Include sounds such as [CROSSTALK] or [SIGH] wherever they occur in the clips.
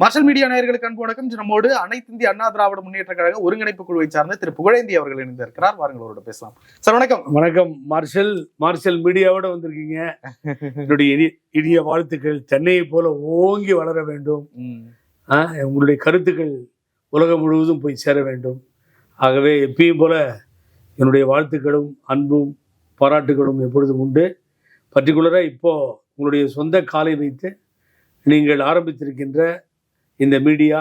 Marshal media நேயர்களுக்கு அன்பு வணக்கம். நம்மோடு அனைத்து இந்திய அண்ணா திராவிட முன்னேற்ற கழக ஒருங்கிணைப்பு குழுவை சார்ந்த திரு புகழேந்தி அவர்கள் இணைந்திருக்கிறார். வாருங்கள் அவரோட பேசலாம். சார் வணக்கம். வணக்கம். மார்ஷல் மார்ஷல் மீடியாவோட வந்திருக்கீங்க. என்னுடைய இனி- இனிய வாழ்த்துக்கள். சென்னையை போல ஓங்கி வளர வேண்டும். உங்களுடைய கருத்துக்கள் உலகம் முழுவதும் போய் சேர வேண்டும். ஆகவே எப்பயும் போல என்னுடைய வாழ்த்துக்களும் அன்பும் பாராட்டுகளும் எப்பொழுதும் உண்டு. பர்டிகுலராக இப்போ உங்களுடைய சொந்த காலை வைத்து நீங்கள் ஆரம்பித்திருக்கின்ற இந்த மீடியா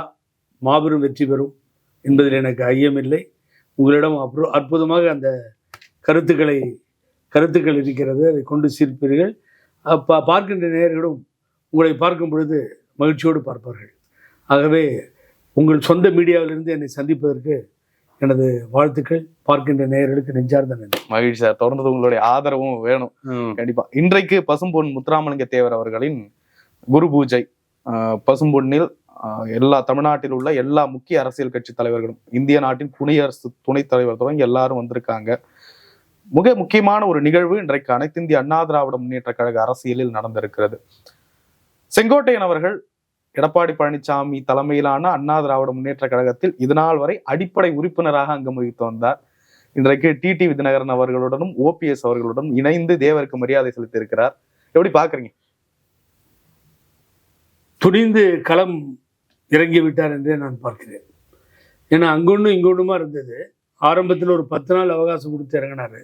மாபெரும் வெற்றி பெறும் என்பதில் எனக்கு ஐயமில்லை. உங்களிடம் அப்ரோ அற்புதமாக அந்த கருத்துக்களை கருத்துக்கள் இருக்கிறது அதை கொண்டு சேர்ப்பீர்கள். அப்போ பார்க்கின்ற நேயர்களும் உங்களை பார்க்கும் பொழுது மகிழ்ச்சியோடு பார்ப்பார்கள். ஆகவே உங்கள் சொந்த மீடியாவிலிருந்து என்னை சந்திப்பதற்கு எனது வாழ்த்துக்கள். பார்க்கின்ற நேயர்களுக்கு நெஞ்சார்ந்த நன்றி. மகிழ்ச்சி சார். தொடர்ந்து உங்களுடைய ஆதரவும் வேணும். கண்டிப்பா. இன்றைக்கு பசும்பொன் முத்துராமலிங்க தேவர் அவர்களின் குரு பூஜை பசும்பொன்னில் எல்லா தமிழ்நாட்டில் உள்ள எல்லா முக்கிய அரசியல் கட்சி தலைவர்களும் இந்திய நாட்டின் குடியரசு துணைத் தலைவர் தொடங்கி எல்லாரும் வந்திருக்காங்க. மிக முக்கியமான ஒரு நிகழ்வு இன்றைக்கு அனைத்து இந்திய அண்ணா திராவிட முன்னேற்ற கழக அரசியலில் நடந்திருக்கிறது. செங்கோட்டையன் அவர்கள் எடப்பாடி பழனிசாமி தலைமையிலான அண்ணா திராவிட முன்னேற்ற கழகத்தில் இதுநாள் வரை அடிப்படை உறுப்பினராக அங்கம் வகித்து வந்தார். இன்றைக்கு டி டி விதிநகரன் அவர்களுடனும் ஓபிஎஸ் அவர்களுடன் இணைந்து தேவருக்கு மரியாதை செலுத்தி இருக்கிறார் எப்படி பாக்குறீங்க? துணிந்து களம் இறங்கி விட்டார் என்றே நான் பார்க்கிறேன். ஏன்னா அங்கொன்றும் இங்கொன்றுமா இருந்தது. ஆரம்பத்தில் ஒரு பத்து நாள் அவகாசம் கொடுத்து இறங்கினார்.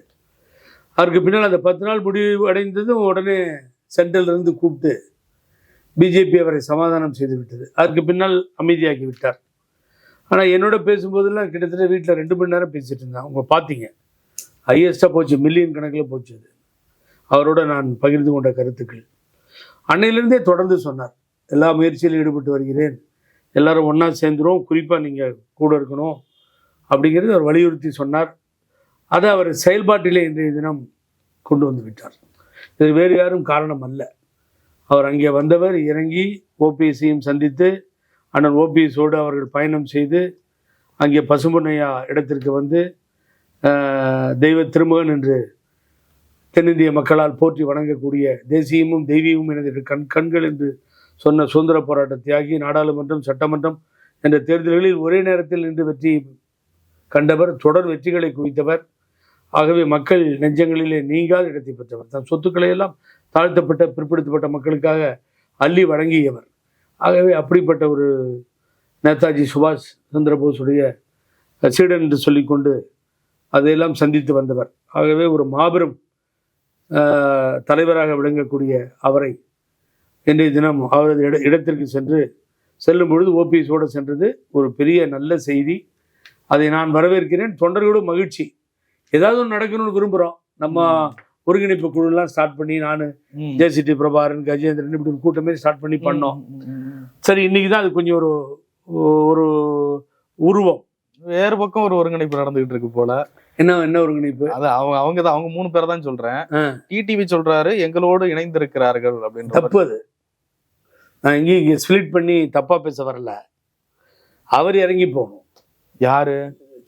அதற்கு பின்னால் அந்த பத்து நாள் முடிவு அடைந்ததும் உடனே சென்ட்ரலிருந்து கூப்பிட்டு பிஜேபி அவரை சமாதானம் செய்து விட்டது. அதற்கு பின்னால் அமைதியாகி விட்டார். ஆனால் என்னோட பேசும்போதெல்லாம் கிட்டத்தட்ட வீட்டில் ரெண்டு மணி நேரம் பேசிகிட்டு இருந்தேன். அவங்க பார்த்தீங்க. ஹையஸ்டாக போச்சு. மில்லியன் கணக்கில் போச்சு அது. அவரோட நான் பகிர்ந்து கொண்ட கருத்துக்கள். அன்னையிலிருந்தே தொடர்ந்து சொன்னார். எல்லா முயற்சியிலும் ஈடுபட்டு வருகிறேன். எல்லாரும் ஒன்றா சேர்ந்துரும். குறிப்பாக நீங்கள் கூட இருக்கணும் அப்படிங்கிறது அவர் வலியுறுத்தி சொன்னார். அதை அவர் செயல்பாட்டிலே இன்றைய தினம் கொண்டு வந்து விட்டார். இது வேறு யாரும் காரணம் அல்ல. அவர் அங்கே வந்தவர் இறங்கி ஓபிஎஸ்சியும் சந்தித்து அண்ணன் ஓபிஎஸோடு அவர்கள் பயணம் செய்து அங்கே பசும்பொன்னையா இடத்திற்கு வந்து தெய்வ திருமகன் என்று தென்னிந்திய மக்களால் போற்றி வணங்கக்கூடிய தேசியமும் தெய்வீகமும் எனது கண் கண்கள் என்று சொன்ன சுதந்திர போராட்ட தியாகி நாடாளுமன்றம் சட்டமன்றம் என்ற தேர்தல்களில் ஒரே நேரத்தில் நின்று வெற்றி கண்டவர் தொடர் வெற்றிகளை குவித்தவர். ஆகவே மக்கள் நெஞ்சங்களிலே நீங்காத இடத்தை பெற்றவர். தன் சொத்துக்களை எல்லாம் தாழ்த்தப்பட்ட பிற்படுத்தப்பட்ட மக்களுக்காக அள்ளி வழங்கியவர் ஆகவே அப்படிப்பட்ட ஒரு நேதாஜி சுபாஷ் சந்திரபோஸுடைய சீடன் என்று சொல்லிக்கொண்டு அதையெல்லாம் சந்தித்து வந்தவர். ஆகவே ஒரு மாபெரும் தலைவராக விளங்கக்கூடிய அவரை இன்றைய தினம் அவரது இட இடத்திற்கு சென்று செல்லும் பொழுது ஓபிஎஸோடு சென்றது ஒரு பெரிய நல்ல செய்தி. அதை நான் வரவேற்கிறேன். தொண்டர்களோடு மகிழ்ச்சி. ஏதாவது ஒன்று நடக்கணும்னு விரும்புகிறோம் நம்ம ஒருங்கிணைப்பு குழுலாம் ஸ்டார்ட் பண்ணி நான் ஜேசிடி பிரபாகரன் கஜேந்திரன் இப்படி ஒரு கூட்டமே ஸ்டார்ட் பண்ணி பண்ணோம். சரி இன்னைக்கு தான் அது கொஞ்சம் ஒரு ஒரு உருவம். வேறு பக்கம் ஒரு ஒருங்கிணைப்பு நடந்துகிட்டு இருக்கு போல. என்ன என்ன ஒருங்கிணைப்பு? அது அவங்க அவங்க தான் அவங்க மூணு பேர் தான் சொல்றேன். டிடிவி சொல்றாரு எங்களோடு இணைந்திருக்கிறார்கள் அப்படின்ற தப்பு அது. இங்கே இங்கே ஸ்பிளிட் பண்ணி தப்பா பேச வரல. அவர் இறங்கி போகணும். யாரு?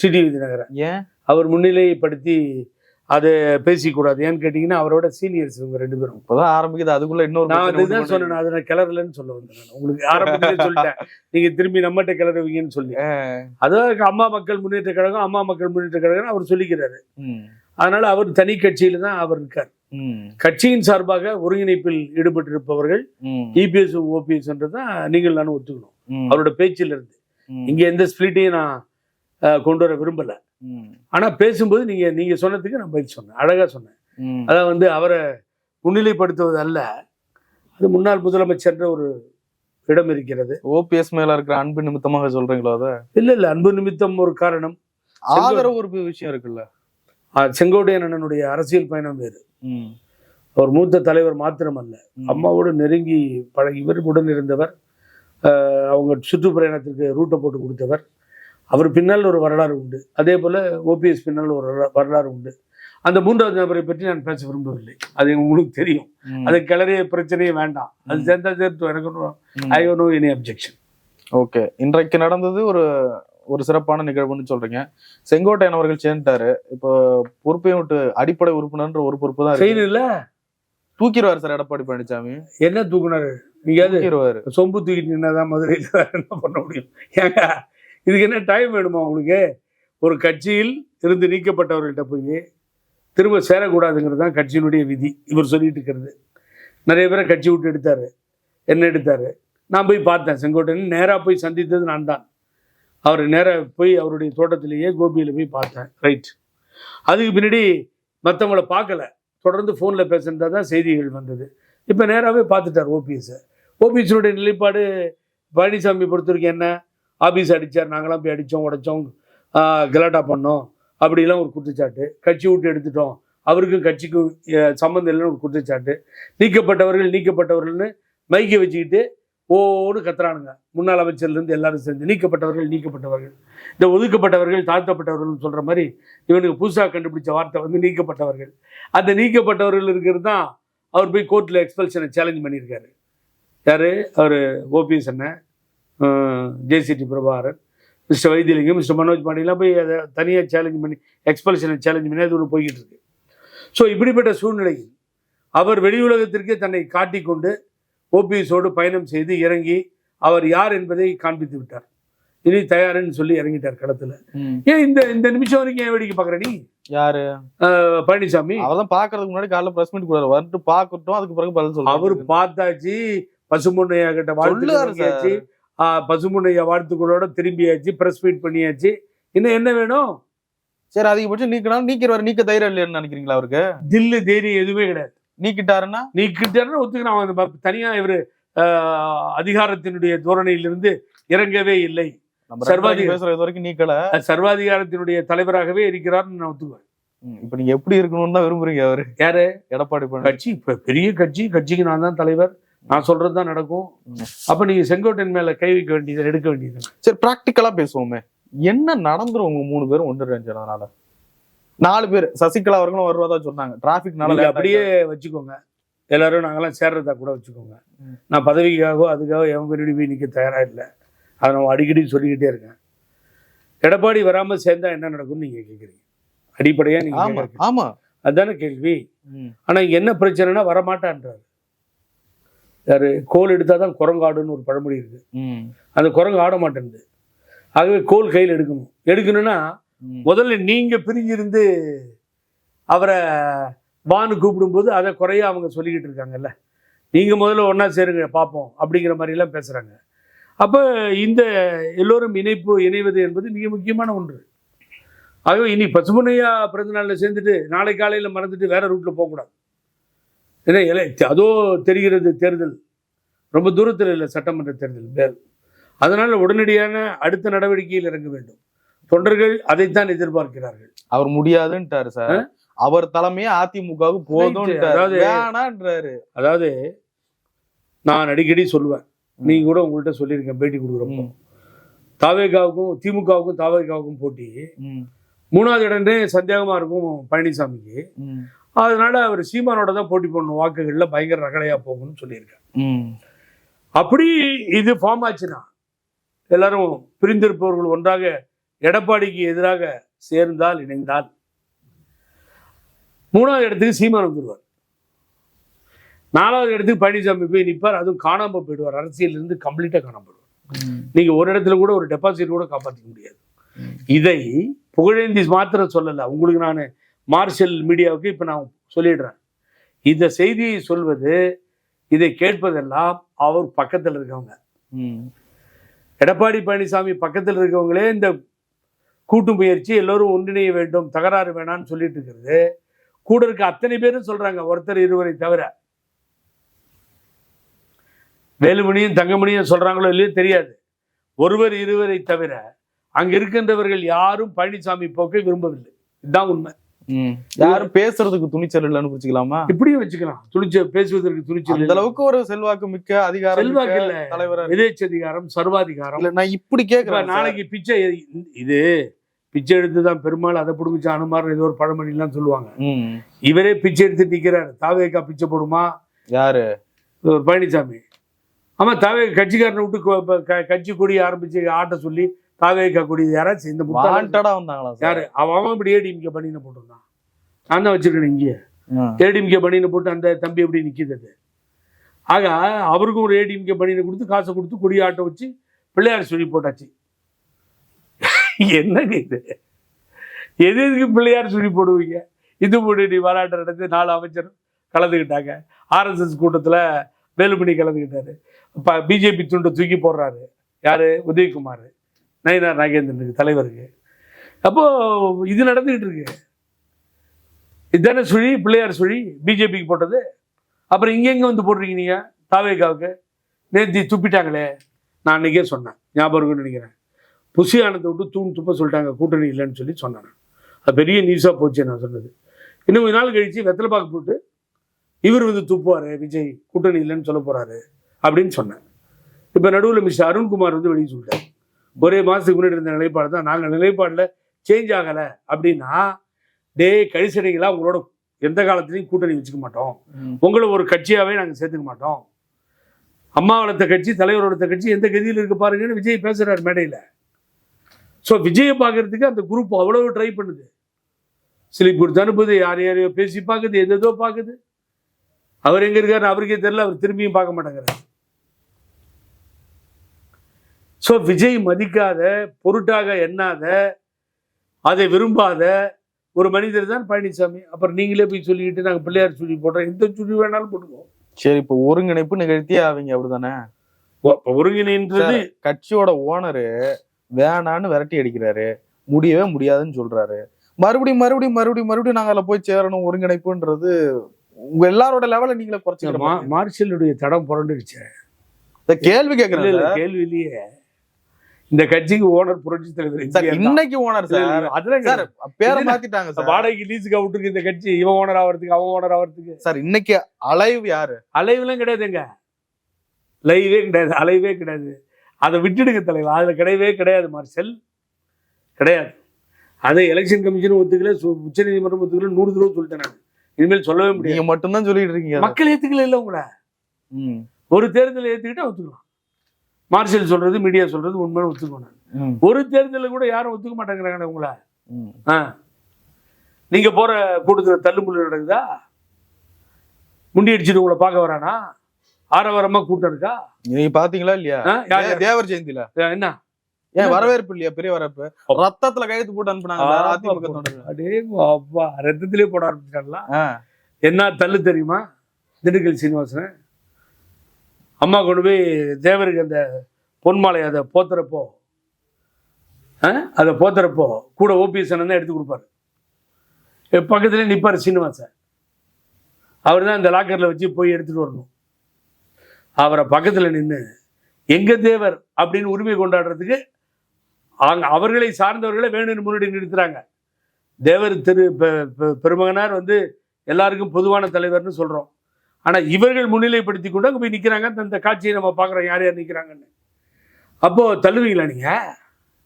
டிடி விதிநகரன் ஏன்? அவர் முன்னிலைப்படுத்தி அதை பேசிக்கூடாது. ஏன்னு கேட்டிங்கன்னா அவரோட சீனியர்ஸ் இவங்க ரெண்டு பேரும். இப்பதான் ஆரம்பிக்குது. அதுக்குள்ள இன்னொரு நான் அதுதான் சொன்னேன். அதை நான் கிளறலன்னு சொல்ல வந்தேன். உங்களுக்கு ஆரம்பத்திலே சொல்லிட்டேன். நீங்க திரும்பி நம்மகிட்ட கிளறுவீங்கன்னு சொல்லி. அதாவது அம்மா மக்கள் முன்னேற்ற கழகம் அம்மா மக்கள் முன்னேற்ற கழகம் அவர் சொல்லிக்கிறாரு. அதனால அவர் தனி கட்சியில தான் அவர் இருக்கார். கட்சியின் சார்பாக ஒருங்கிணைப்பில் ஈடுபட்டிருப்பவர்கள் இபிஎஸ் ஓபிஎஸ் தான் நீங்கள் நானும் ஒத்துக்கணும். அவரோட பேச்சில் இருந்து இங்க எந்த ஸ்பிளிட்டையும் நான் கொண்டு வர விரும்பல. ஆனா பேசும்போது நீங்க நீங்க சொன்னதுக்கு நான் பதில் சொன்னேன். அழகா சொன்னேன். அதான் வந்து அவரை முன்னிலைப்படுத்துவது அல்ல. அது முன்னாள் முதலமைச்சர்ன்ற ஒரு இடம் இருக்கிறது. ஓபிஎஸ் மேல இருக்கிற அன்பு நிமித்தமாக சொல்றீங்களோ அத? இல்ல இல்ல. அன்பு நிமித்தம் ஒரு காரணம். ஆதரவு ஒரு விஷயம் இருக்குல்ல. செங்கோட்டையன் அண்ணனுடைய அரசியல் பயணம் வேறு. அவர் மூத்த தலைவர் மாத்திரமல்ல. அம்மாவோடு நெருங்கி பழகி இவர் உடன் இருந்தவர் அவங்க சுற்றுப்பயணத்திற்கு ரூட்டை போட்டு கொடுத்தவர். அவர் பின்னால் ஒரு வரலாறு உண்டு. அதே போல ஓபிஎஸ் பின்னால் ஒரு வரலா- வரலாறு உண்டு. அந்த மூன்றாவது நபரை பற்றி நான் பேச விரும்பவில்லை. அது உங்களுக்கு தெரியும். அது கிளறிய பிரச்சனையே வேண்டாம். அது. சேர்ந்தா சேர்த்து எனக்கு. I no any objection. Okay. இன்றைக்கு நடந்தது ஒரு ஒரு சிறப்பான நிகழ்வுன்னு சொல்றீங்க. செங்கோட்டையன் அவர்கள் சேர்ந்துட்டாரு. இப்போ பொறுப்பையும் விட்டு அடிப்படை உறுப்பினர்ன்ற ஒரு பொறுப்பு தான். செய்யணும் இல்ல தூக்கிடுவாரு சார் எடப்பாடி பழனிசாமி என்ன தூக்குனாரு? நீங்க சொம்பு தூக்கிட்டு நின்னாதான் மதுரையில் என்ன பண்ண முடியும்? ஏங்க இதுக்கு என்ன டைம் வேணுமா உங்களுக்கு? ஒரு கட்சியில் இருந்து நீக்கப்பட்டவர்கள்ட்ட போய் திரும்ப சேரக்கூடாதுங்கிறது தான் கட்சியினுடைய விதி. இவர் சொல்லிட்டு இருக்கிறது. நிறைய பேரை கட்சி விட்டு எடுத்தாரு. என்ன எடுத்தாரு? நான் போய் பார்த்தேன். செங்கோட்டையன் நேராக போய் சந்தித்தது நான் தான். அவர் நேராக போய் அவருடைய தோட்டத்திலேயே கோபியில் போய் பார்த்தேன். ரைட் அதுக்கு பின்னாடி மற்றவங்கள பார்க்கல. தொடர்ந்து ஃபோனில் பேசுகிறதா தான் செய்திகள் வந்தது. இப்போ நேராகவே பார்த்துட்டார் ஓபிஎஸை ஓபிஎஸ்னுடைய நிலைப்பாடு பழனிசாமி பொறுத்த வரைக்கும் என்ன? ஆபீஸ் அடித்தார் நாங்களாம் போய் அடித்தோம் உடைச்சோம் கலாட்டா பண்ணோம். அப்படிலாம் ஒரு குற்றச்சாட்டு. கட்சி விட்டு எடுத்துட்டோம். அவருக்கும் கட்சிக்கும் சம்மந்தம் இல்லைன்னு ஒரு குற்றச்சாட்டு. நீக்கப்பட்டவர்கள் நீக்கப்பட்டவர்கள்னு மைக்கை வச்சுக்கிட்டு ஓன்னு கத்துறானுங்க. முன்னாள் அமைச்சர்லேருந்து எல்லாரும் சேர்ந்து நீக்கப்பட்டவர்கள் நீக்கப்பட்டவர்கள். இந்த ஒதுக்கப்பட்டவர்கள் தாழ்த்தப்பட்டவர்கள்னு சொல்கிற மாதிரி இவனுக்கு புதுசாக கண்டுபிடிச்ச வார்த்தை வந்து நீக்கப்பட்டவர்கள். அந்த நீக்கப்பட்டவர்கள் இருக்கிறது தான் அவர் போய் கோர்ட்டில் எக்ஸ்பல்ஷனை சேலஞ்ச் பண்ணியிருக்காரு. யார்? அவர் ஓபிஎஸ் அண்ணன் J C D Prabhakaran. Mister Vaithilingam mister Manoj பாண்டியெலாம் போய் அதை தனியாக சேலஞ்ச் பண்ணி எக்ஸ்பல்ஷனை சேலஞ்ச் பண்ணி அது ஒன்று போய்கிட்டு இருக்கு. ஸோ இப்படிப்பட்ட சூழ்நிலையில் அவர் வெளி உலகத்திற்கே தன்னை காட்டிக்கொண்டு ஓபிஎஸோடு பயணம் செய்து இறங்கி அவர் யார் என்பதை காண்பித்து விட்டார். இனி தயாருன்னு சொல்லி இறங்கிட்டார் களத்துல. ஏன் இந்த இந்த நிமிஷம் வரைக்கும் ஏன் வேடிக்கை பார்க்குற நீ? யாரு? பழனிசாமி. அவர்தான் பாக்குறதுக்கு முன்னாடி காலைல பிரஸ் மீட் கொடுறாரு வந்துட்டு பாக்கட்டும் அதுக்கு பிறகு பதில் சொல்லுவாரு அவர் பார்த்தாச்சு பசுமுன்னையா கிட்ட வாழ்த்து பசுமுன்னையா வாழ்த்துக்களோட திரும்பியாச்சு பிரஸ் மீட் பண்ணியாச்சு. இன்னும் என்ன வேணும்? சரி அதிகபட்சம் நீக்கினாலும் நீக்கிறவர் நீக்க தைரியம் இல்லைன்னு நினைக்கிறீங்களா அவருக்கு? தில்லு தைரியம் எதுவுமே கிடையாது. நீக்கிட்டாருன்னா? நீ கிட்ட ஒத்துக்கிறான் தனியா இவரு அதிகாரத்தினுடைய தோரணையிலிருந்து இறங்கவே இல்லை. சர்வாதிகாரி. வரைக்கும் நீக்கல. சர்வாதிகாரத்தினுடைய தலைவராகவே இருக்கிறார்னு நான் ஒத்துக்குவேன். இப்ப நீங்க எப்படி இருக்கணும்னு தான் விரும்புறீங்க அவரு? யாரு? எடப்பாடி கட்சி இப்ப பெரிய கட்சி கட்சிக்கு நான் தான் தலைவர். நான் சொல்றது தான் நடக்கும். அப்ப நீங்க செங்கோட்டையன் மேல கை வைக்க வேண்டியது எடுக்க வேண்டியது. சரி பிராக்டிக்கலா பேசுவோமே. என்ன நடந்துரும் உங்க மூணு பேரும் ஒன்று ரெஞ்சதுனால நாலு பேர் சசிகலா அவர்களும் வருவதா சொன்னாங்க. டிராபிக்னால நீங்க அப்படியே வச்சுக்கோங்க. எல்லாரும் நாங்கெல்லாம் சேர்றதா கூட வச்சுக்கோங்க. நான் பதவிக்காகவோ அதுக்காக எவன் பின்னாடி போய் நிற்க தயாரா இல்லை அதை நான் அடிக்கடி சொல்லிக்கிட்டே இருக்கேன். எடப்பாடி வராம சேர்ந்தா என்ன நடக்கும்னு நீங்க கேக்குறீங்க. அடிப்படையா நீங்க ஆமா கேக்குறீங்க. ஆமா. அதுதானே கேள்வி. ம். ஆனா இங்க என்ன பிரச்சனைனா வரமாட்டான்றாரு. யாரு? கோல் எடுத்தாதான் குரங்காடுன்னு ஒரு பழமொழி இருக்கு. அந்த குரங்கு ஆட மாட்டேங்குது ஆகவே கோல் கையில் எடுக்கணும். எடுக்கணும்னா. முதல்ல நீங்க பிரிஞ்சிருந்து அவரை வான்னு கூப்பிடும்போது அதை குறைய அவங்க சொல்லிக்கிட்டு இருக்காங்கல்ல. நீங்க முதல்ல ஒன்றா சேருங்க பார்ப்போம் அப்படிங்கிற மாதிரிலாம் பேசுகிறாங்க பேசுறாங்க இந்த எல்லோரும் இணைப்பு இணைவது என்பது மிக முக்கியமான ஒன்று. ஆகவே இனி பசுமனையா பிறந்த நாளில் சேர்ந்துட்டு நாளை காலையில் மறந்துட்டு வேற ரூட்ல போகக்கூடாது. ஏன்னா எலை அதோ தெரிகிறது தேர்தல். ரொம்ப தூரத்தில் இல்லை சட்டமன்ற தேர்தல். வே- அதனால உடனடியான அடுத்த நடவடிக்கையில் இறங்க வேண்டும். தொண்டர்கள் அதைத்தான் எதிர்பார்க்கிறார்கள். அவர் முடியாதுன்ட்டாரு சார். அவர் தலைமையே அதிமுகவுக்கு போதும் அதாவது- அதாவது நான் அடிக்கடி சொல்லுவேன். நீங்க கூட உங்கள்கிட்ட சொல்லியிருக்கேன் பேட்டி கொடுக்குறப்போ. தாவேகாவுக்கும் திமுகவுக்கும் தாவேகாவுக்கும் போட்டி. மூணாவது இடமே சந்தேகமா இருக்கும் பழனிசாமிக்கு. அதனால அவர் சீமானோட தான் போட்டி போடணும். வாக்குகள்ல பயங்கர ரகலையா போகும்னு சொல்லியிருக்கேன். அப்படி இது ஃபார்ம் ஆச்சுன்னா எல்லாரும் பிரிந்திருப்பவர்கள் ஒன்றாக எடப்பாடிக்கு எதிராக சேர்ந்தால் இணைந்தால். மூணாவது இடத்துக்கு சீமான் வந்துடுவார் நாலாவது இடத்துக்கு பழனிசாமி போய் நிற்பார் அதுவும் காணாம போயிடுவார். அரசியல்ல இருந்து கம்ப்ளீட்டா காணாம போயிடுவார் ம். நீங்க ஒரு இடத்துல கூட ஒரு டெபாசிட் கூட காப்பாற்றிக்க முடியாது. இதை புகழேந்தி மாத்திரம் சொல்லல. உங்களுக்கு நான் மார்ஷல் மீடியாவுக்கு இப்ப நான் சொல்லிடுறேன். இந்த செய்தியை சொல்வது இதை கேட்பதெல்லாம் அவர் பக்கத்தில் இருக்கவங்க. எடப்பாடி பழனிசாமி பக்கத்தில் இருக்கவங்களே இந்த கூட்டு முயற்சி எல்லோரும் ஒன்றிணைய வேண்டும் தகராறு வேணாம்னு சொல்லிட்டு இருக்கிறது. கூட இருக்க அத்தனை பேரும் சொல்றாங்க ஒருத்தர் இருவரை தவிர. வேலுமணியும் தங்கமணியும் சொல்றாங்களோ இல்லையோ தெரியாது. ஒருவர் இருவரை தவிர அங்க இருக்கின்றவர்கள் யாரும் பழனிசாமி போக்கை விரும்பவில்லை. இதுதான் உண்மை. யாரும் பேசுறதுக்கு துணிச்சல் இல்லைன்னு புரிச்சுக்கலாமா இப்படியும் வச்சுக்கலாம். துணிச்ச பேசுவதற்கு துணிச்சல் இல்லை. அளவுக்கு ஒரு செல்வாக்கு மிக்க அதிகாரம் செல்வாக்கு இல்ல. தலைவரா எதேச்சதிகாரம் சர்வாதிகாரம். நான் இப்படி இப்ப கேக்குறேன் நாளைக்கு பிச்சை இது பிச்சை எடுத்து தான் பெருமாள் அதை பிடிச்சி அனுமார் ஏதோ ஒரு பழமொழிலாம் சொல்லுவாங்க. இவரே பிச்சை எடுத்து நிக்கிறார். தாவேக்கா பிச்சை போடுமா? யாரு? பழனிசாமி ஆமா தாவே கட்சிக்காரனை விட்டு கட்சி கொடி ஆரம்பிச்சு ஆட்ட சொல்லி தாவேக்கா கொடி யாராச்சும் இந்த வந்தாங்களா யாரு? அவன் இப்படி ஏடிஎம்கே பண்ணின்னு போட்டிருந்தான். நான் தான் வச்சிருக்கேன் இங்கே. ஏடிஎம்கே பணியினை போட்டு அந்த தம்பி எப்படி நிக்குது அது? ஆக அவருக்கும் ஒரு ஏடிஎம்கே பணியினை கொடுத்து காசை கொடுத்து கொடி ஆட்டோ வச்சு பிள்ளையார் சொல்லி போட்டாச்சு. என்னங்க இது? எது எதுக்கு பிள்ளையார் சொல்லி போடுவீங்க? இந்து முன்னணி மாநாட்டம் நடந்து நாலு அமைச்சர் கலந்துக்கிட்டாங்க ஆர்எஸ்எஸ் கூட்டத்தில் வேலுமணி கலந்துக்கிட்டாரு இப்போ பிஜேபி துண்டை தூக்கி போடுறாரு. யாரு? உதயகுமார். நயினார் நாகேந்திரனுக்கு தலைவருக்கு. அப்போது இது நடந்துக்கிட்டு இருக்கு. இதுதானே சுழி பிள்ளையார் சுழி பிஜேபிக்கு போட்டது. அப்புறம் இங்கெங்கே வந்து போடுறீங்க நீங்க? தாவேகாவுக்கு. நேர்த்தி துப்பிட்டாங்களே. நான் அன்னைக்கே சொன்னேன். ஞாபகம் இருக்குன்னு நினைக்கிறேன். புசி ஆனத்தை விட்டு தூண் துப்ப சொல்லிட்டாங்க கூட்டணி இல்லைன்னு சொல்லி சொன்னேன் அது பெரிய நியூஸாக போச்சு நான் சொன்னது. இன்னும் கொஞ்ச நாள் கழிச்சு வெத்தலை பாக்கு போட்டு இவர் வந்து துப்புவாரு விஜய் கூட்டணி இல்லைன்னு சொல்ல போறாரு அப்படின்னு சொன்னேன். இப்போ நடுவில் மிஸ்டர் அருண்குமார் வந்து வெளியே சொல்லிட்டார். ஒரே மாதத்துக்கு முன்னாடி இருந்த நிலைப்பாடு தான் நாங்கள் நிலைப்பாடில் சேஞ்ச் ஆகலை அப்படின்னா டே கழிசடைகளா உங்களோட எந்த காலத்துலையும் கூட்டணி வச்சுக்க மாட்டோம். உங்களை ஒரு கட்சியாவே நாங்கள் சேர்த்துக்க மாட்டோம். அம்மா வளர்த்த கட்சி தலைவர் வளர்த்த கட்சி எந்த கதியில் இருக்கு பாருங்கன்னு விஜய் பேசுறாரு மேடையில். ஸோ விஜயை பார்க்கறதுக்கு அந்த குரூப் அவ்வளவு ட்ரை பண்ணுது. ஸ்லிப் கொடுத்து அனுப்புது யார் யாரையோ பேசி பார்க்குது எதேதோ பார்க்குது. அவர் எங்க இருக்காருன்னு அவருக்கே தெரியல அவர் திரும்பியும் பார்க்க மாட்டேங்கிறார். ஸோ விஜய் மதிக்காத பொருட்டாக எண்ணாத அதை விரும்பாத ஒரு மனிதர் தான் பழனிசாமி. அப்புறம் நீங்களே போய் சொல்லிக்கிட்டு நாங்கள் பிள்ளையார் சொல்லி போடுறோம். எந்த சொல்லி வேணாலும் போட்டுக்குவோம். சரி இப்போ ஒருங்கிணைப்பு நிகழ்த்தியே அவங்க அப்படிதானே? ஒருங்கிணைன்றது கட்சியோட ஓனரு வேணான்னு விரட்டி அடிக்கிறாரு. முடியவே முடியாதுன்னு சொல்றாரு. மறுபடியும் மறுபடியும் மறுபடியும் மறுபடியும் நாங்க அதுல போய் சேரணும் ஒருங்கிணைப்புன்றது உங்க எல்லாரோட லெவல நீங்களே மா- குறைச்சிக்கலாம் மார்ஷலுடைய தடம் புரண்டுருச்சு இந்த கேள்வி இல்ல, கேள்வியிலேயே இந்த கட்சிக்கு ஓனர் புரட்சி தலைவர். இன்னைக்கு ஓனர் சார். அதெல்லாம் சார். பேரை மாத்திட்டாங்க சார். வாடகைக்கு லீஸுக்கு அவுட்டுருக்கு இந்த கட்சி இவன் ஓனர் ஆகிறதுக்கு அவன் ஓனர் ஆகிறதுக்கு சார் இன்னைக்கு அலைவ் யாரு? அலைவ்லாம் கிடையாதுங்க. லைவே கிடையாது அலைவே கிடையாது. அதை விட்டுடுங்க தலைவர் அதுல கிடையவே கிடையாது மார்ஷல். கிடையாது. அதை எலெக்ஷன் கமிஷன் ஒத்துக்கல உச்ச நீதிமன்றம் ஒத்துக்கல நூறு தடவை சொல்லிட்டேன் நான். இனிமேல் சொல்லவே நீங்க மட்டும்தான் சொல்லிட்டு இருக்கீங்க. மக்கள் ஏத்துக்கல இல்ல உங்களை. ம், ஒரு தேர்தலை ஏத்துக்கிட்டா ஒத்துக்கலாம். மார்ஷல் சொல்றது மீடியா சொல்றது உண்மையான ஒத்துக்கணும் ஒரு தேர்தலில் கூட யாரும் ஒத்துக்க மாட்டேங்கிறாங்க உங்களை. நீங்க போற கூட்டத்தில் தள்ளுமுள்ளு நடக்குதா? முண்டி அடிச்சுட்டு உங்களை பார்க்க வரானா? ஆரவாரமா கூட்டம் இருக்கா? நீங்க பாத்தீங்களா இல்லையா? தேவர் ஜெயந்தில. என்ன? ஏன் வரவேற்பு இல்லையா பெரிய வரவேற்பு? ரத்தத்துல கையெழுத்து போட்டு அனுப்புனாங்க அதிமுக அடே அப்பா. ரத்தத்திலே போட ஆரம்பிச்சிட்டாங்களா? என்ன தள்ளு தெரியுமா? திண்டுக்கல் சீனிவாசன். அம்மா கொண்டு போய் தேவருக்கு அந்த பொன்மாலை அதை போத்துறப்போ? அதை போத்துறப்போ கூட ஓபிஎஸ் தான் எடுத்து கொடுப்பாரு. பக்கத்துலேயே நிற்பார் சீனிவாசன். அவர் தான் இந்த லாக்கரில் வச்சு போய் எடுத்துட்டு வரணும். அவரை பக்கத்தில் நின்று எங்க தேவர்? அப்படின்னு உரிமை கொண்டாடுறதுக்கு அங்க அவர்களை சார்ந்தவர்களை வேணும்னு முன்னாடி நிறுத்துறாங்க. தேவர் திரு பெருமகனார் வந்து எல்லாருக்கும் பொதுவான தலைவர்னு சொல்றோம். ஆனா இவர்கள் முன்னிலைப்படுத்தி கொண்டு அங்க போய் நிக்கிறாங்க. அந்த காட்சியை நம்ம பார்க்குறோம். யார் யார் நிக்கிறாங்கன்னு. அப்போ தள்ளுவீங்களா நீங்க?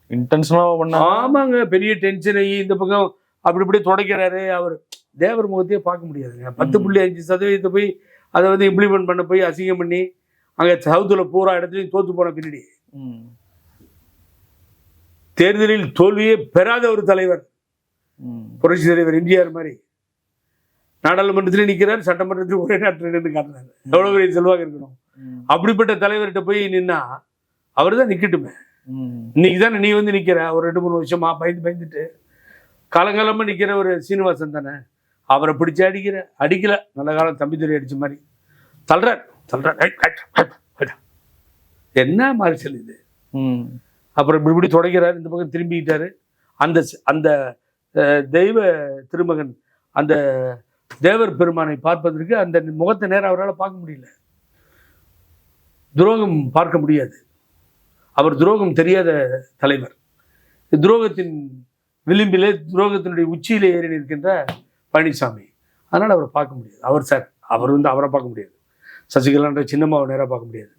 இன்டென்ஷனா பண்ணாங்க ஆமாங்க. பெரிய டென்ஷன் ஆகி இந்த பக்கம் அப்படி இப்படி தொடக்கிறாரு. அவர் தேவர் முகத்தையே பார்க்க முடியாதுங்க. பத்து. புள்ளி அஞ்சு சதவீதத்தை போய் அதை வந்து இம்ப்ளிமெண்ட் பண்ண போய் அசிங்கம் பண்ணி அங்க சவுத்துல பூரா இடத்துலையும் தோத்து போன பின்னாடி. தேர்தலில் தோல்வியே பெறாத ஒரு தலைவர். புரட்சி தலைவர் எம்ஜிஆர் மாதிரி. நாடாளுமன்றத்திலே நிக்கிறார் சட்டமன்றத்தில் ஒரே நாட்டில் நின்று காட்டுறாரு. எவ்வளவு பெரிய செல்வாக்கு இருக்கணும். அப்படிப்பட்ட தலைவர்கிட்ட போய் நின்னா அவர் தான் நிக்கட்டுமே. ம். இன்னைக்கு தானே நீ வந்து நிக்கிற? ஒரு ரெண்டு மூணு வருஷமா பயந்து பயந்துட்டு. காலங்காலமா நிக்கிற ஒரு சீனிவாசன் தானே. அவரை பிடிச்சு அடிக்கிற அடிக்கல. நல்ல காலம் தம்பித்துறை அடிச்ச மாதிரி. தள்ளுறார். ஐ. என்ன மாறிச்சல் இது. அப்புறம் இப்படி இப்படி தொடக்கிறார் இந்த பக்கம் திரும்பிக்கிட்டாரு. அந்த அந்த தெய்வ திருமகன் அந்த தேவர் பெருமானை பார்ப்பதற்கு அந்த முகத்தை நேரம் அவரால் பார்க்க முடியல. துரோகம் பார்க்க முடியாது. அவர் துரோகம் தெரியாத தலைவர். துரோகத்தின் விளிம்பிலே துரோகத்தினுடைய உச்சியிலே ஏறி நிற்கின்ற பழனிசாமி. அதனால் அவரை பார்க்க முடியாது. அவர் சார் அவர் வந்து அவரை பார்க்க முடியாது. சசிகலான்ற சின்னம்மாவை நேராக பார்க்க முடியாது.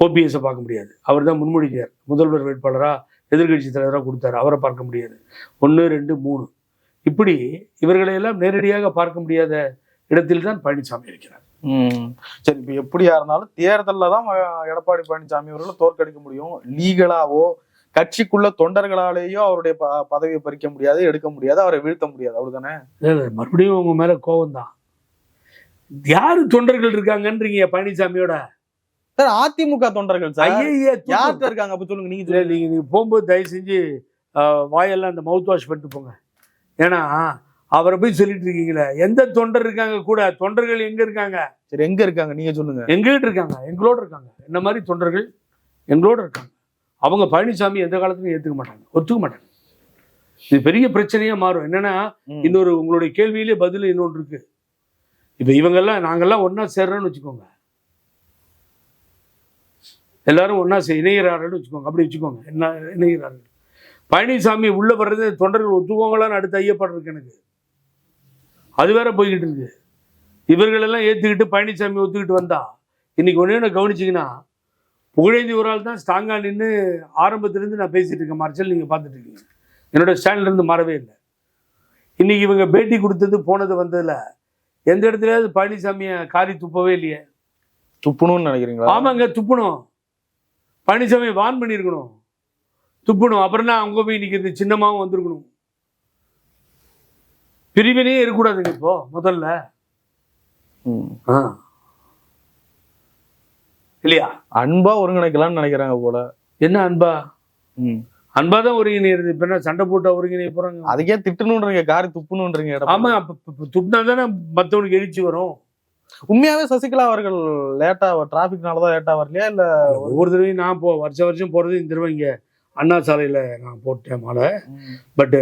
ஓபிஎஸை பார்க்க முடியாது. அவர் தான் முன்மொழிஞ்சார் முதல்வர் வேட்பாளராக எதிர்க்கட்சி தலைவராக கொடுத்தாரு. அவரை பார்க்க முடியாது. ஒன்று ரெண்டு மூணு. இப்படி இவர்களை எல்லாம் நேரடியாக பார்க்க முடியாத இடத்தில் தான் பழனிசாமி இருக்கிறார். சரி இப்ப எப்படியா இருந்தாலும் தேர்தல்ல தான் எடப்பாடி பழனிசாமி அவர்களை தோற்கடிக்க முடியும். லீகலாவோ கட்சிக்குள்ள தொண்டர்களாலேயோ அவருடைய ப- பதவியை பறிக்க முடியாது எடுக்க முடியாது அவரை வீழ்த்த முடியாது. இல்ல, மறுபடியும் உங்க மேல கோவம் தான் யாரு தொண்டர்கள் இருக்காங்கன்றீங்க பழனிசாமியோட? சார் அதிமுக தொண்டர்கள் சார். யார்கிட்ட இருக்காங்க? அப்ப சொல்லுங்க நீங்க நீங்க நீங்க போகும்போது தயவு செஞ்சு வாயெல்லாம் அந்த மவுத் வாஷ் பண்ணிட்டு போங்க. ஏன்னா அவரை போய் சொல்லிட்டு இருக்கீங்களே. எந்த தொண்டர் இருக்காங்க கூட? தொண்டர்கள் எங்க இருக்காங்க? சரி எங்க இருக்காங்க? நீங்க சொல்லுங்க. எங்ககிட்ட இருக்காங்க. எங்களோட இருக்காங்க. என்ன மாதிரி தொண்டர்கள்? எங்களோட இருக்காங்க. அவங்க பழனிசாமி எந்த காலத்துலையும் ஏத்துக்க மாட்டாங்க. ஒத்துக்க மாட்டாங்க. இது பெரிய பிரச்சனையா மாறும். என்னன்னா. இன்னொரு உங்களுடைய கேள்வியிலே பதில் இன்னொன்று இருக்கு. இப்போ இவங்கெல்லாம் நாங்கெல்லாம் ஒன்றா சேர்றோம்னு வச்சுக்கோங்க. எல்லாரும் ஒன்றா இணைகிறார்கள்னு வச்சுக்கோங்க. அப்படி வச்சுக்கோங்க. என்ன இணைகிறார்கள் பழனிசாமி உள்ள வர்றது தொண்டர்கள் ஒத்துக்கோங்களான்னு அடுத்து ஐயப்படுறதுக்கு எனக்கு. அது வேற போய்கிட்டு இருக்கு. இவர்களெல்லாம் ஏற்றுக்கிட்டு பழனிசாமி ஒத்துக்கிட்டு வந்தா இன்னைக்கு ஒன்றே ஒன்று கவனிச்சிங்கன்னா புகழேந்தி ஒரு ஆள் தான் ஸ்ட்ராங்கா நின்று ஆரம்பத்திலேருந்து நான் பேசிட்டு இருக்கேன் மார்ச்சல் நீங்கள் பார்த்துட்டு இருக்கீங்க. என்னோட ஸ்டாண்ட்லேருந்து மாறவே இல்லை. இன்னைக்கு இவங்க பேட்டி கொடுத்தது போனது வந்ததில்லை எந்த இடத்துலயாவது பழனிசாமியை காரி துப்பவே இல்லையே. துப்புணும்னு நினைக்கிறீங்களா? ஆமாங்க துப்பணும். பழனிசாமி வான் பண்ணியிருக்கணும். துப்பணும். அப்புறம் தான் அவங்க போய் நிற்கிறது சின்னமாவும் வந்திருக்கணும். பிரிவினையே இருக்கக்கூடாதுங்க இப்போ முதல்ல. இல்லையா? அன்பா ஒருங்கிணைக்கலாம்னு நினைக்கிறாங்க போல. என்ன அன்பா? ம். அன்பா தான் ஒருங்கிணைறது இப்ப என்ன சண்டை போட்டா ஒருங்கிணைய போறாங்க அதுக்கே திட்டணுன்றீங்க? காரி துப்புணுன்றீங்க. ஆமா துப்பினா தானே மத்தவனுக்கு எழுச்சி வரும். உண்மையாவே சசிகலா அவர்கள் லேட்டா டிராபிக்னாலதான் லேட்டா வரலையா? இல்ல ஒவ்வொரு தடவையும் நான் போ வருஷம் வருஷம் போறது இந்த தடவை இங்க அண்ணா சாலையில நான் போட்டேன் மாலை. பட்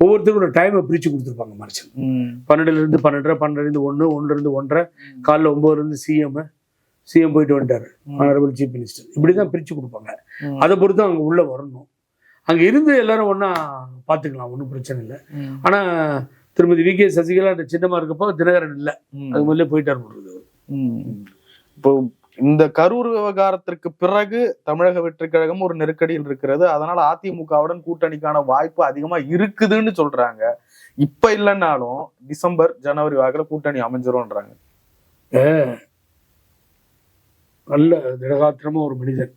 ஒவ்வொருத்தருக்கும் ஒரு டைமை பிரிச்சு கொடுத்துருப்பாங்க மனுஷன். ம். பன்னெண்டுல இருந்து பன்னெண்டரை பன்னெண்டுல இருந்து ஒன்று ஒன்றுல இருந்து ஒன்றரை காலைல ஒன்பதுல இருந்து சிஎம் சிஎம் போயிட்டு வந்துட்டாரு. ஆனரபிள் சீஃப் மினிஸ்டர் இப்படிதான் பிரிச்சு கொடுப்பாங்க. ம். அதை பொறுத்து அவங்க உள்ள வரணும். அங்க இருந்து எல்லாரும் ஒண்ணா பாத்துக்கலாம் ஒன்றும் பிரச்சனை இல்லை. ம். ஆனா திருமதி வி கே சசிகலா அந்த சின்னமா இருக்கப்போ தினகரன் இல்லை. அது முதல்ல போயிட்டார் போடுறது. இப்போ இந்த கரூர் விவகாரத்திற்கு பிறகு தமிழக வெற்றிக் கழகம் ஒரு நெருக்கடியில் இருக்கிறது. அதனால அதிமுகவுடன் கூட்டணிக்கான வாய்ப்பு அதிகமா இருக்குதுன்னு சொல்றாங்க. இப்ப இல்லைன்னாலும் டிசம்பர் ஜனவரி வாக்குல கூட்டணி அமைஞ்சிரும்ன்றாங்க. நல்ல திடகாத்திரமா ஒரு மனிதன்.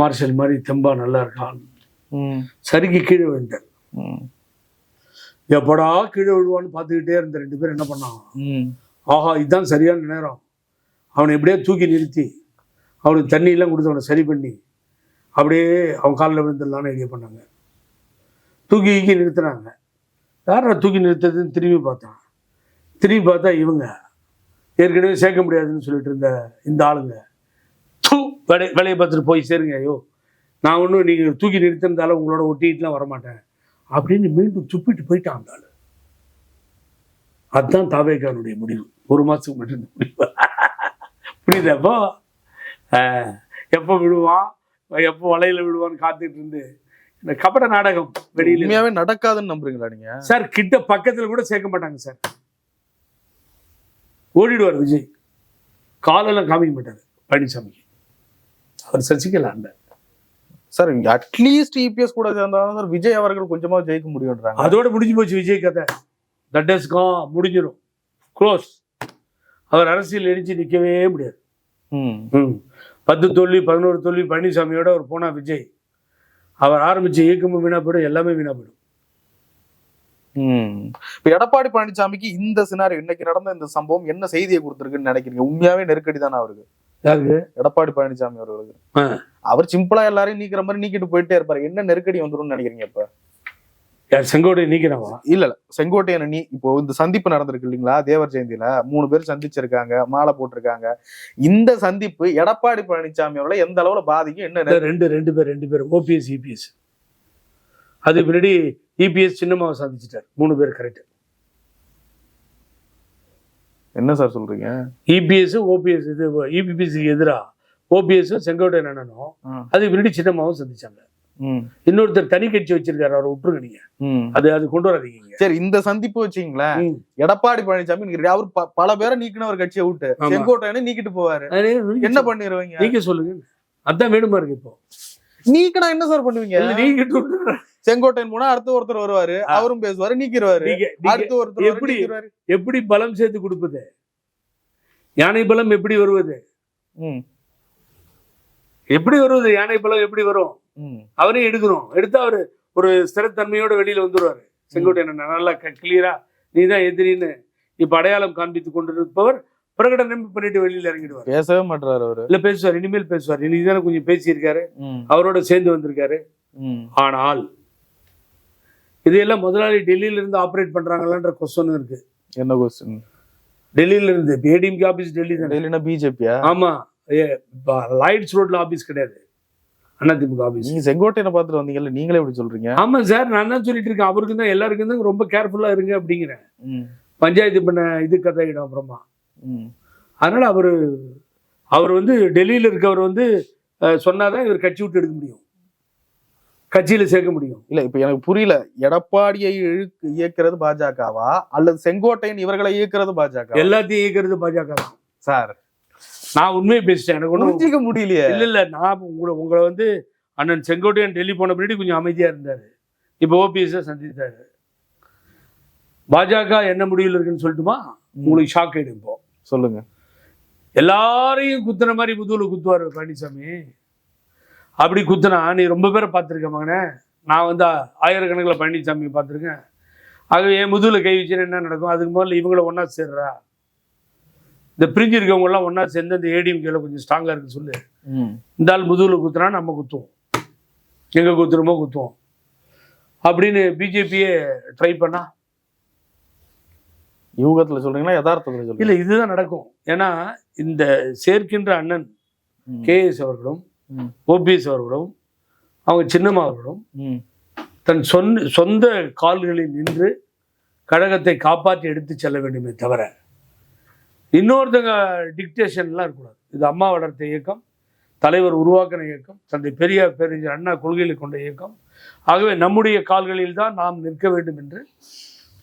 மார்ஷல் மாதிரி தெம்பா நல்லா இருக்கான். சரிக்கு கீழே விழுந்தார் ம். எப்படா கீழே விழுவான்னு பார்த்துக்கிட்டே இருந்த ரெண்டு பேரும் என்ன பண்ணான். ஆஹா இதுதான் சரியான நேரம். அவனை எப்படியே தூக்கி நிறுத்தி அவனுக்கு தண்ணி எல்லாம் கொடுத்து அவனை சரி பண்ணி அப்படியே அவன் காலில் விழுந்துடலான்னு ஐடியா பண்ணாங்க. தூக்கி கீக்கி நிறுத்துனாங்க. யாரா தூக்கி நிறுத்துறதுன்னு திரும்பி பார்த்தான். திரும்பி பார்த்தா இவங்க. ஏற்கனவே சேர்க்க முடியாதுன்னு சொல்லிட்டு இருந்த இந்த ஆளுங்க. தூ வேலை வேலையை பார்த்துட்டு போய் சேருங்க ஐயோ நான் ஒன்றும் நீங்கள் தூக்கி நிறுத்திருந்தாலும் உங்களோட ஒட்டிட்டுலாம் வரமாட்டேன். அப்படின்னு மீண்டும் துப்பிட்டு போயிட்டான் அந்த ஆளு. அதுதான் தாவேகானுடைய முடிவு. ஒரு மாசத்துக்கு மட்டும் முடிவு. [LAUGHS] புரியுதாப்போ ஆஹ், எப்போ விடுவான்? எப்போ வலையில விடுவான்னு காத்துட்டு இருந்து. இந்த கபட நாடகம் வெளியில உண்மையாவே நடக்காதுன்னு நம்புறீங்களா நீங்க? சார் கிட்ட பக்கத்துல கூட சேர்க்க மாட்டாங்க சார். ஓடிடுவார் விஜய். காலெல்லாம் காமிக்க மாட்டாரு பழனிசாமிக்கு. அவர் சசிகலா அந்த சார் அட்லீஸ்ட் இபிஎஸ் கூட சேர்ந்தாலும் சார் விஜய் அவர்கள் கொஞ்சமா ஜெயிக்க முடியும்ன்றாங்க. அதோட முடிஞ்சு போச்சு விஜய் கதை. தட் இஸ் முடிஞ்சிடும் க்ளோஸ் அவர் அரசியல் எரிஞ்சு நிற்கவே முடியாது. ம். ம். பத்து தோல்வி பதினோரு தோல்வி பழனிசாமியோட அவர் போனா விஜய். அவர் ஆரம்பிச்ச இயக்கமும் வீணா போயிடும் எல்லாமே வீணா போயிடும் ம். இப்ப எடப்பாடி பழனிசாமிக்கு இந்த சினாரி இன்னைக்கு நடந்த இந்த சம்பவம் என்ன செய்தியை கொடுத்திருக்குன்னு நினைக்கிறீங்க? உண்மையாவே நெருக்கடி தானே அவருக்கு? எடப்பாடி பழனிசாமி அவர்களுக்கு. அவர் சிம்பிளா எல்லாரையும் நீக்கிற மாதிரி நீக்கிட்டு போயிட்டே இருப்பாரு. என்ன நெருக்கடி வந்துரும்னு நினைக்கிறீங்க இப்ப? யார் செங்கோடை நீக்கிறவா இல்ல இல்ல. செங்கோட்டையன் நீ இப்போ இந்த சந்திப்பு நடந்திருக்கு இல்லைங்களா? தேவர் ஜெயந்தியில மூணு பேர் சந்திச்சிருக்காங்க மாலை போட்டிருக்காங்க. இந்த சந்திப்பு எடப்பாடி பழனிசாமி அவர்களை எந்த அளவுல பாதிக்கும்? என்ன ரெண்டு ரெண்டு பேர் ரெண்டு பேர். ஓபிஎஸ் இபிஎஸ் அது பின்னாடி இபிஎஸ் சின்னமாவை சாதிச்சிட்டார் மூணு பேர் கரெக்ட் என்ன சார் சொல்றீங்க இபிஎஸ் ஓபிஎஸ் இது இபிபிசிக்கு எதிரா ஓபிஎஸ் செங்கோட்டை அண்ணனும் ஆ. அதுக்கு பின்னாடி சின்னமாவும் சந்திச்சாங்க இன்னொருத்தர் தனி கட்சி வச்சிருக்காரு அவரை விட்டுருங்க நீங்க. அது அது கொண்டு வராதீங்க. சரி இந்த சந்திப்பு வச்சீங்களேன். எடப்பாடி பழனிசாமி அவர் பல பேரை நீக்கின ஒரு கட்சியை விட்டு. செங்கோட்டையனை நீக்கிட்டு போவாரு அது என்ன சொல்லுங்க. பண்ணிடுவீங்க நீங்க சொல்லுங்க அதான் வேணுமா இருக்கு இப்போ நீக்கினா என்ன சார் பண்ணுவீங்க விட்டுருங்க. செங்கோட்டையன் போனா அடுத்து ஒருத்தர் வருவாரு. அவரும் பேசுவாரு நீக்கிடுவாரு. அடுத்து ஒருத்தர் எப்படி? எப்படி பலம் சேர்த்து கொடுப்பது? யானை பலம் எப்படி வருவது? எப்படி வருவது? யானை பலம் எப்படி வரும்? அவரே எடுக்கணும். எடுத்தா அவரு ஒரு ஸ்திரத்தன்மையோட வெளியில வந்துருவாரு. செங்கோட்டையன் நல்லா கிளியரா நீ தான் எதிரின்னு இப்ப அடையாளம் காண்பித்துக் கொண்டிருப்பவர். பிரகடனம் பண்ணிட்டு வெளியில இறங்கிடுவார். பேசவே மாட்டாரு அவரு. இல்ல பேசுவார். இனிமேல் பேசுவார். இன்னைக்கு தானே கொஞ்சம் பேசியிருக்காரு. அவரோட சேர்ந்து வந்திருக்காரு. ஆனால் இதையெல்லாம் முதலாளி டெல்லியில இருந்து ஆபரேட் பண்றாங்களான்ற கொஸ்டின் இருக்கு. என்ன கொஸ்டின் டெல்லியில இருந்து ஏடிஎம்கே ஆபீஸ் டெல்லி தானே டெல்லினா பிஜேபியா ஆமா. ஏ, லாய்ட்ஸ் ரோட்ல ஆபீஸ் கிடையாது. அதிமுக ஆபீஸ் நீங்க செங்கோட்டையனை பார்த்துட்டு வந்தீங்கல்ல நீங்களே எப்படி சொல்றீங்க? ஆமா சார் நான் தான் சொல்லிட்டு இருக்கேன். அவருக்கு தான் எல்லாருக்கும் தான் ரொம்ப கேர்ஃபுல்லா இருங்க அப்படிங்கிறேன். பஞ்சாயத்து பண்ண இது கதையிடும் அப்புறமா. அதனால அவரு அவர் வந்து டெல்லியில இருக்கவர் வந்து சொன்னாதான் இவர் கட்சி விட்டு எடுக்க முடியும். கட்சியில சேர்க்க முடியும். இல்ல இப்ப எனக்கு புரியல. எடப்பாடியை இழுக்கு இயக்கிறது பாஜகவா? அல்லது செங்கோட்டையன் இவர்களை இயக்கிறது பாஜக எல்லாத்தையும் இயக்கிறது பாஜக சார். நான் உண்மையை பேசிட்டேன். எனக்கு ஒன்றும் முடியலையே. இல்ல இல்ல. நான் உங்களை உங்களை வந்து அண்ணன் செங்கோட்டையன் டெல்லி போன பின்னாடி கொஞ்சம் அமைதியா இருந்தாரு. இப்போ ஓபிஎஸ் சந்தித்தாரு பாஜக என்ன முடிவில் இருக்குன்னு சொல்லட்டுமா? உங்களுக்கு ஷாக் ஆயிடும் இப்போ. சொல்லுங்க. எல்லாரையும் குத்துன மாதிரி முதுகுல குத்துவார் பழனிசாமி. அப்படி குத்துனா நீ ரொம்ப பேரை பார்த்துருக்க மகனே. நான் வந்து ஆயிரக்கணக்கில் பழனிசாமி பார்த்துருக்கேன். ஆகவே என் முதுகுல கை வச்சுன்னா என்ன நடக்கும்? அதுக்கு முதல்ல இவங்கள ஒன்றா சேர்றா. இந்த பிரிஞ்சு இருக்கவங்க எல்லாம் ஒன்றா சேர்ந்து அந்த ஏடிஎம்கேல கொஞ்சம் ஸ்ட்ராங்காக இருக்குன்னு சொல்லு. இந்த ஆள் முதுகுல குத்துனா நம்ம குத்துவோம். எங்க குத்துறோமோ குத்துவோம். அப்படின்னு பிஜேபியே ட்ரை பண்ணா. யூகத்துல சொல்றீங்களா? யதார்த்தத்துல இல்லை இதுதான் நடக்கும். ஏன்னா இந்த சேர்க்கின்ற அண்ணன் கேஎஸ் அவர்களும் ஓபிஎஸ் அவர்களும் அவங்க சின்னம்மா அவர்களும் தன் சொந்த சொந்த கால்களில் நின்று கழகத்தை காப்பாற்றி எடுத்து செல்ல வேண்டுமே தவிர இன்னொருத்தங்க டிக்டேஷன்லாம் இருக்கக்கூடாது. இது அம்மா வளர்த்த இயக்கம் தலைவர் உருவாக்கின இயக்கம் தந்தை பெரியார் பேரறிஞர் அண்ணா கொள்கைகளை கொண்ட இயக்கம். ஆகவே நம்முடைய கால்களில் தான் நாம் நிற்க வேண்டும் என்று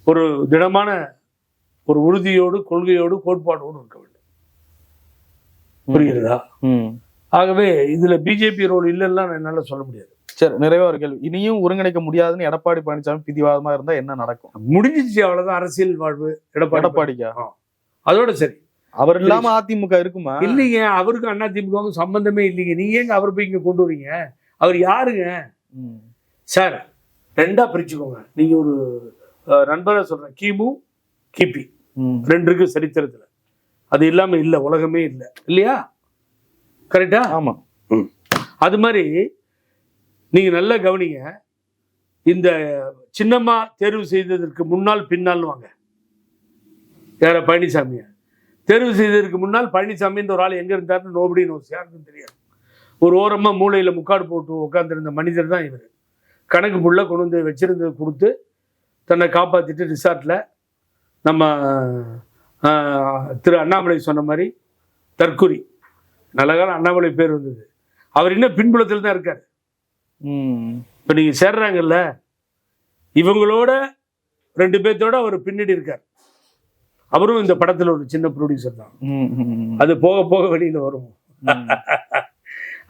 ஒரு திடமான ஒரு உறுதியோடு கொள்கையோடு கோட்பாடோடு இருக்க வேண்டும். புரிகிறதா. ஆகவே இதுல பிஜேபி ரோல் இல்லைன்னா என்னால சொல்ல முடியாது. சரி நிறைவா ஒரு கேள்வி. இனியும் ஒருங்கிணைக்க முடியாதுன்னு எடப்பாடி பழனிசாமி பிடிவாதமா இருந்தா என்ன நடக்கும்? முடிஞ்சிச்சு அவ்வளவுதான் அரசியல் வாழ்வு எடப்பாடி எடப்பாடிக்கா? அதோட சரி. அவர் இல்லாம அதிமுக இருக்குமா? இல்லைங்க அவருக்கும் அண்ணா திமுகவுக்கும் சம்பந்தமே இல்லைங்க. நீங்க ஏங்க அவர் போய் இங்க கொண்டு வரீங்க? அவர் யாருங்க? சார் ரெண்டா பிரிச்சுக்கோங்க. நீங்க ஒரு நண்பரை சொல்றேன். கிமு கிபி. ம், ரெண்டு இருக்கு சரித்திரத்துல. அது இல்லாம இல்ல உலகமே இல்லை. இல்லையா? கரெக்டா ஆமா. அது மாதிரி நீங்க நல்லா கவனிங்க. இந்த சின்னம்மா தேர்வு செய்ததற்கு முன்னால் பின்னால் வாங்க. யார பழனிசாமிய. தேர்வு செய்ததற்கு முன்னால் பழனிசாமின்ற ஒரு ஆள் எங்க இருந்தாருன்னு நோபடி நோஸ் யாருக்கும் தெரியாது. ஒரு ஓரமா மூலையில முக்காடு போட்டு உட்கார்ந்திருந்த மனிதர் தான் இவர். கணக்கு புள்ள கொண்டு வந்து வச்சிருந்தது கொடுத்து தன்னை காப்பாத்திட்டு ரிசார்ட்ல நம்ம திரு அண்ணாமலை சொன்ன மாதிரி தற்குறி நல்ல காலம் அண்ணாமலை பேர் வந்தது. அவர் இன்னும் பின்புலத்தில் தான் இருக்கார் இப்போ நீங்கள் சேர்றாங்கல்ல இவங்களோட ரெண்டு பேர்த்தோட அவர் பின்னாடி இருக்கார். அவரும் இந்த படத்தில் ஒரு சின்ன ப்ரொடியூசர் தான். அது போக போக வெளியில் வரும்.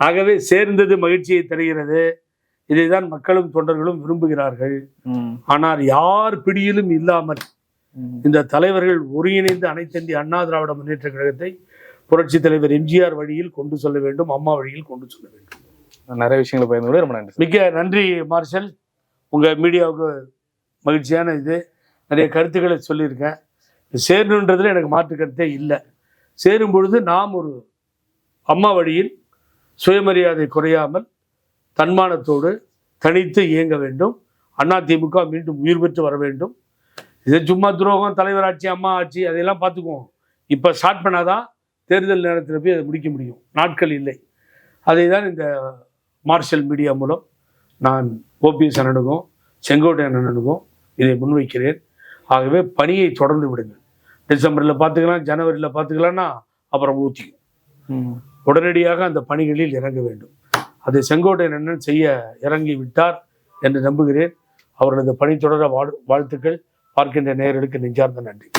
ஆகவே சேர்ந்தது மகிழ்ச்சியை தருகிறது. இதைதான் மக்களும் தொண்டர்களும் விரும்புகிறார்கள். ஆனால் யார் பிடியிலும் இல்லாமல். இந்த தலைவர்கள் ஒருங்கிணைந்து அனைத்திந்திய அண்ணா திராவிட முன்னேற்ற கழகத்தை புரட்சி தலைவர் எம்ஜிஆர் வழியில் கொண்டு செல்ல வேண்டும் அம்மா வழியில் கொண்டு செல்ல வேண்டும். நிறைய விஷயங்களை பகிர்ந்து ரொம்ப நன்றி மிக்க நன்றி மார்ஷல். உங்கள் மீடியாவுக்கு மகிழ்ச்சியான இது. நிறைய கருத்துக்களை சொல்லியிருக்கேன். சேரணுன்றதுல எனக்கு மாற்று கருத்தே இல்லை. சேரும் பொழுது நாம் ஒரு அம்மா வழியில் சுயமரியாதை குறையாமல் தன்மானத்தோடு தனித்து இயங்க வேண்டும். அதிமுக மீண்டும் உயிர் பெற்று வர வேண்டும். இது சும்மா துரோகம் தலைவர் ஆட்சி அம்மா ஆட்சி அதையெல்லாம் பார்த்துக்குவோம். இப்போ ஸ்டார்ட் பண்ணாதான் தேர்தல் நேரத்தில் போய் அதை முடிக்க முடியும். நாட்கள் இல்லை. அதை தான் இந்த மார்ஷல் மீடியா மூலம் நான் ஓபிஎஸ் அண்ணனுக்கும் செங்கோட்டை அண்ணனுக்கும் இதை முன்வைக்கிறேன். ஆகவே பணியை தொடர்ந்து விடுங்கள். டிசம்பரில் பார்த்துக்கலாம் ஜனவரியில் பார்த்துக்கலாம்னா அப்புறம் ஊற்றிக்கும். உடனடியாக அந்த பணிகளில் இறங்க வேண்டும். அதை செங்கோட்டை அண்ணன் செய்ய இறங்கி விட்டார் என்று நம்புகிறேன். அவர்களது பணி தொடர வாழ் வாழ்த்துக்கள். பார்க்கின்ற நேயர்களுக்கு நெஞ்சார்ந்த நன்றி.